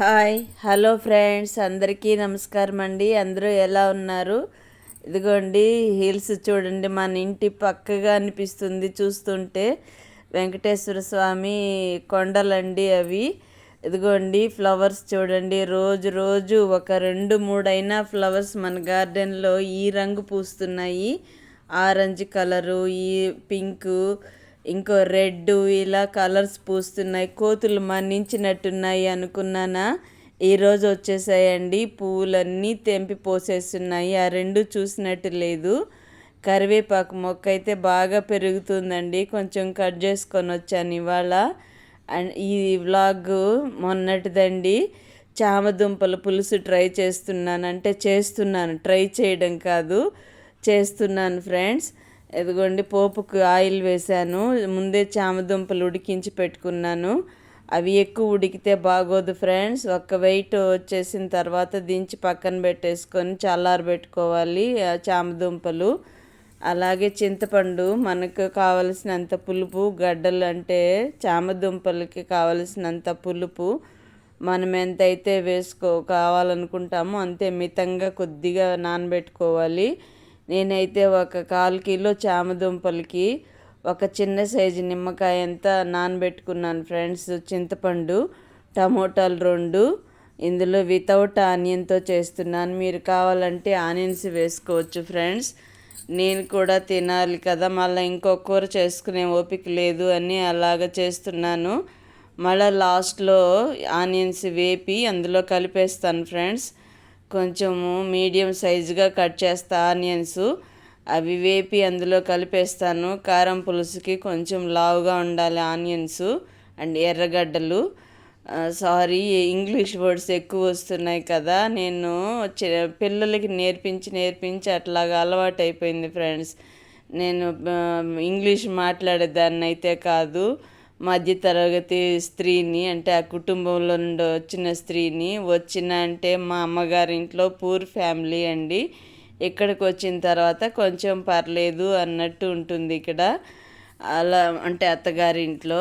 Hi hello friends అందరికీ నమస్కారం అండి. అందరూ ఎలా ఉన్నారు? ఇదిగోండి హీల్స్ చూడండి మన ఇంటి పక్కగా అనిపిస్తుంది చూస్తుంటే. వెంకటేశ్వర స్వామి కొండలండి అవి. ఇదిగోండి ఫ్లవర్స్ చూడండి రోజు రోజు ఒక రెండు మూడైనా ఫ్లవర్స్ మన గార్డెన్లో ఈ రంగు పూస్తున్నాయి. ఆరెంజ్ కలరు ఈ పింకు ఇంకో రెడ్ ఇలా కలర్స్ పూస్తున్నాయి కోతులు మన్నించినట్టున్నాయి అనుకున్నానా? ఈరోజు వచ్చేసాయండి పువ్వులన్నీ తెంపి పోసేస్తున్నాయి. ఆ రెండు చూసినట్టు లేదు. కరివేపాకు మొక్క అయితే బాగా పెరుగుతుందండి. కొంచెం కట్ చేసుకొని వచ్చాను ఇవాళ. అండ్ ఈ వ్లాగ్ మొన్నటిదండి. చామదుంపల పులుసు ట్రై చేస్తున్నాను. అంటే చేస్తున్నాను ట్రై చేయడం కాదు చేస్తున్నాను ఫ్రెండ్స్. ఇదిగోండి పోపుకు ఆయిల్ వేశాను. ముందే చామదుంపలు ఉడికించి పెట్టుకున్నాను. అవి ఎక్కువ ఉడికితే బాగోదు ఫ్రెండ్స్. ఒక్క వెయిట్ వచ్చేసిన తర్వాత దించి పక్కన పెట్టేసుకొని చల్లారబెట్టుకోవాలి చామదుంపలు. అలాగే చింతపండు మనకు కావలసినంత పులుపు గడ్డలు అంటే చామదుంపలకి కావలసినంత పులుపు మనం ఎంతైతే వేసుకో కావాలనుకుంటామో అంతే మితంగా కొద్దిగా నానబెట్టుకోవాలి. నేనైతే ఒక కాల్ కిలో చామదుంపలకి ఒక చిన్న సైజు నిమ్మకాయ అంతా నానబెట్టుకున్నాను ఫ్రెండ్స్? చింతపండు టమోటాలు రెండు. ఇందులో వితౌట్ ఆనియన్తో చేస్తున్నాను. మీరు కావాలంటే ఆనియన్స్ వేసుకోవచ్చు ఫ్రెండ్స్. నేను కూడా తినాలి కదా మళ్ళీ ఇంకో కూర చేసుకునే ఓపిక లేదు అని అలాగ చేస్తున్నాను. మళ్ళీ లాస్ట్లో ఆనియన్స్ వేపి అందులో కలిపేస్తాను ఫ్రెండ్స్. కొంచెము మీడియం సైజుగా కట్ చేస్తా ఆనియన్స్ అవి వేపి అందులో కలిపేస్తాను. కారం పులుసుకి కొంచెం లావుగా ఉండాలి ఆనియన్స్ అండ్ ఎర్రగడ్డలు. సారీ ఇంగ్లీష్ వర్డ్స్ ఎక్కువ వస్తున్నాయి కదా. నేను పిల్లలకి నేర్పించి నేర్పించి అట్లాగా అలవాటు అయిపోయింది ఫ్రెండ్స్. నేను ఇంగ్లీష్ మాట్లాడేదాన్ని అయితే కాదు. మధ్యతరగతి స్త్రీని అంటే ఆ కుటుంబంలో నుండి వచ్చిన స్త్రీని వచ్చిన అంటే మా అమ్మగారి ఇంట్లో పూర్ ఫ్యామిలీ అండి. ఇక్కడికి వచ్చిన తర్వాత కొంచెం పర్లేదు అన్నట్టు ఉంటుంది ఇక్కడ. అలా అంటే అత్తగారి ఇంట్లో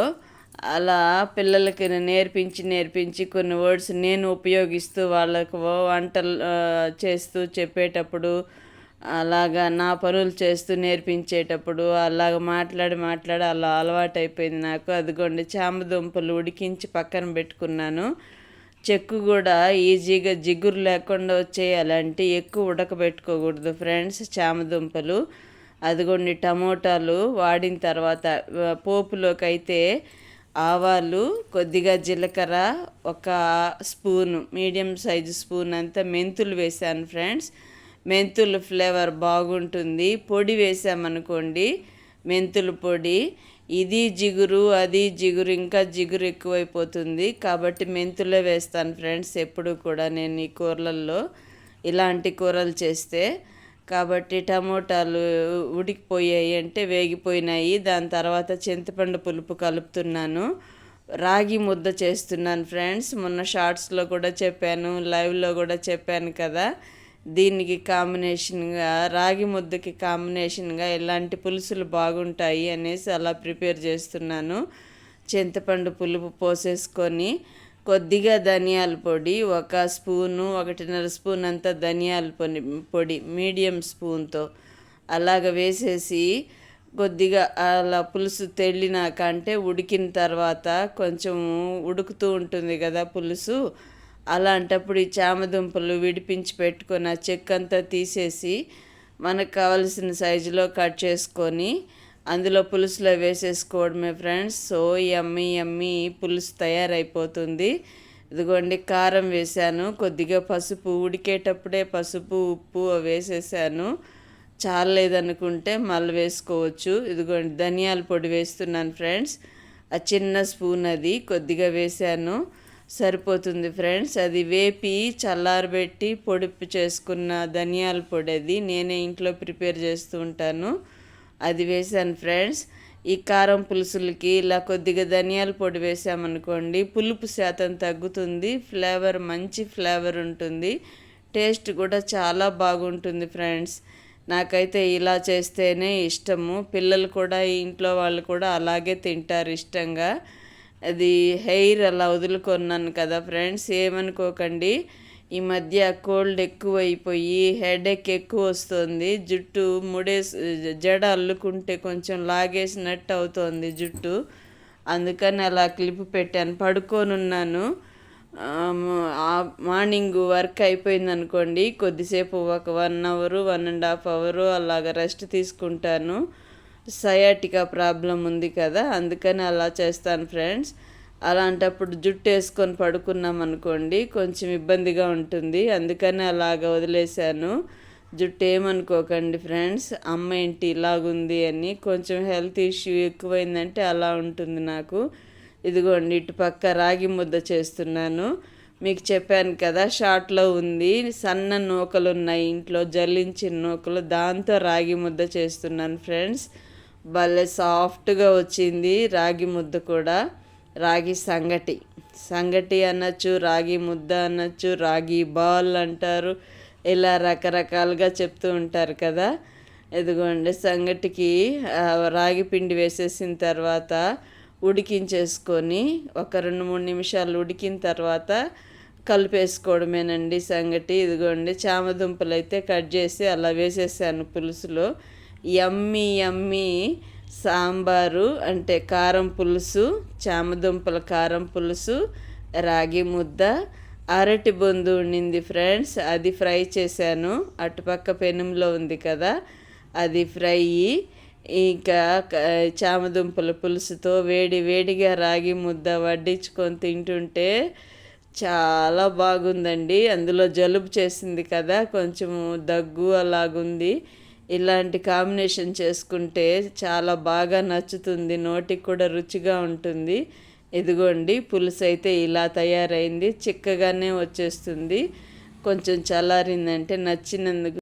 అలా పిల్లలకి నేర్పించి నేర్పించి కొన్ని వర్డ్స్ నేను ఉపయోగిస్తూ వాళ్ళకు వంటలు చేస్తూ చెప్పేటప్పుడు అలాగా నా పనులు చేస్తూ నేర్పించేటప్పుడు అలాగ మాట్లాడి మాట్లాడి అలా అలవాటు అయిపోయింది నాకు. అదిగోండి చామదుంపలు ఉడికించి పక్కన పెట్టుకున్నాను. చెక్కు కూడా ఈజీగా జిగురు లేకుండా వచ్చేయాలంటే ఎక్కువ ఉడకబెట్టుకోకూడదు ఫ్రెండ్స్ చామదుంపలు. అదిగోండి టమోటాలు వాడిన తర్వాత పోపులోకి అయితే ఆవాలు కొద్దిగా జీలకర్ర ఒక స్పూను మీడియం సైజు స్పూన్ అంతా మెంతులు వేసాను ఫ్రెండ్స్. మెంతుల ఫ్లేవర్ బాగుంటుంది. పొడి వేసామనుకోండి మెంతుల పొడి. ఇది జిగురు అది జిగురు ఇంకా జిగురు ఎక్కువైపోతుంది. కాబట్టి మెంతులే వేస్తాను ఫ్రెండ్స్ ఎప్పుడు కూడా నేను ఈ కూరలలో ఇలాంటి కూరలు చేస్తే. కాబట్టి టమోటాలు ఉడికిపోయాయి అంటే వేగిపోయినాయి. దాని తర్వాత చింతపండు పులుపు కలుపుతున్నాను. రాగి ముద్ద చేస్తున్నాను ఫ్రెండ్స్. మొన్న షార్ట్స్లో కూడా చెప్పాను లైవ్లో కూడా చెప్పాను కదా. దీనికి కాంబినేషన్గా రాగి ముద్దకి కాంబినేషన్గా ఇలాంటి పులుసులు బాగుంటాయి అనేసి అలా ప్రిపేర్ చేస్తున్నాను. చింతపండు పులుపు పోసేసుకొని కొద్దిగా ధనియాల పొడి ఒక స్పూను ఒకటిన్నర స్పూన్ అంత ధనియాల పొడి పొడి మీడియం స్పూన్తో అలాగ వేసేసి కొద్దిగా అలా పులుసు తెల్లినాక అంటే ఉడికిన తర్వాత కొంచెం ఉడుకుతూ ఉంటుంది కదా పులుసు అలాంటప్పుడు ఈ చామదుంపలు విడిపించి పెట్టుకొని ఆ చెక్క అంతా తీసేసి మనకు కావలసిన సైజులో కట్ చేసుకొని అందులో పులుసులో వేసేసుకోవడమే ఫ్రెండ్స్ సో ఎమ్మి ఎమ్మి పులుసు తయారైపోతుంది. ఇదిగోండి కారం వేసాను కొద్దిగా పసుపు ఉడికేటప్పుడే పసుపు ఉప్పు వేసేసాను. చాలలేదనుకుంటే మళ్ళీ వేసుకోవచ్చు. ఇదిగోండి ధనియాల పొడి వేస్తున్నాను ఫ్రెండ్స్ ఆ చిన్న స్పూన్ అది కొద్దిగా వేసాను సరిపోతుంది ఫ్రెండ్స్. అది వేపి చల్లారబెట్టి పొడిపు చేసుకున్న ధనియాల పొడి అది నేనే ఇంట్లో ప్రిపేర్ చేస్తూ ఉంటాను. అది వేసాను ఫ్రెండ్స్. ఈ కారం పులుసులకి ఇలా కొద్దిగా ధనియాల పొడి వేసామనుకోండి పులుపు శాతం తగ్గుతుంది ఫ్లేవర్ మంచి ఫ్లేవర్ ఉంటుంది. టేస్ట్ కూడా చాలా బాగుంటుంది ఫ్రెండ్స్. నాకైతే ఇలా చేస్తేనే ఇష్టము. పిల్లలు కూడా ఇంట్లో వాళ్ళు కూడా అలాగే తింటారు ఇష్టంగా. అది హెయిర్ అలా వదులుకున్నాను కదా ఫ్రెండ్స్ ఏమనుకోకండి. ఈ మధ్య కోల్డ్ ఎక్కువైపోయి హెడేక్ ఎక్కువ వస్తుంది. జుట్టు ముడేసి జడ అల్లుకుంటే కొంచెం లాగేసినట్టు అవుతోంది జుట్టు. అందుకని అలా క్లిప్ పెట్టాను. పడుకొని ఉన్నాను మార్నింగ్ వర్క్ అయిపోయింది అనుకోండి కొద్దిసేపు ఒక one hour one and half hour అలాగ రెస్ట్ తీసుకుంటాను. సయాటికా ప్రాబ్లం ఉంది కదా అందుకని అలా చేస్తాను ఫ్రెండ్స్. అలాంటప్పుడు జుట్టు వేసుకొని పడుకున్నాం అనుకోండి కొంచెం ఇబ్బందిగా ఉంటుంది. అందుకని అలాగ వదిలేశాను. జుట్టు ఏమనుకోకండి ఫ్రెండ్స్ అమ్మ ఏంటి ఇలాగుంది అని కొంచెం హెల్త్ ఇష్యూ ఎక్కువైందంటే అలా ఉంటుంది నాకు. ఇదిగోండి ఇటు పక్క రాగి ముద్ద చేస్తున్నాను. మీకు చెప్పాను కదా షార్ట్లో ఉంది సన్న నూకలు ఉన్నాయి ఇంట్లో జల్లించిన నూకలు దాంతో రాగి ముద్ద చేస్తున్నాను ఫ్రెండ్స్. భలే సాఫ్ట్గా వచ్చింది రాగి ముద్ద కూడా. రాగి సంగటి. సంగటి అనొచ్చు రాగి ముద్ద అనొచ్చు రాగి బాల్ అంటారు. ఇలా రకరకాలుగా చెప్తూ ఉంటారు కదా. ఎదుగోండి సంగటికి రాగి పిండి వేసేసిన తర్వాత ఉడికించేసుకొని ఒక రెండు మూడు నిమిషాలు ఉడికిన తర్వాత కలిపేసుకోవడమేనండి సంగటి. ఇదిగోండి చామదుంపలు అయితే కట్ చేసి అలా వేసేసాను పులుసులో. యమ్మి యమ్మి సాంబారు అంటే కారం పులుసు చామదుంపల కారం పులుసు రాగి ముద్ద అరటి బొందు ఉండింది ఫ్రెండ్స్. అది ఫ్రై చేశాను. అటుపక్క పెనంలో ఉంది కదా అది ఫ్రై ఇంకా చామదుంపల పులుసుతో వేడి వేడిగా రాగి ముద్ద వడ్డించుకొని తింటుంటే చాలా బాగుందండి. అందులో జలుబు చేసింది కదా కొంచెము దగ్గు అలాగుంది. ఇలాంటి కాంబినేషన్ చేసుకుంటే చాలా బాగా నచ్చుతుంది నోటికి కూడా రుచిగా ఉంటుంది. ఇదిగోండి పులుసు అయితే ఇలా తయారైంది చిక్కగానే వచ్చేస్తుంది. కొంచెం చల్లారిందంటే నచ్చినందుకు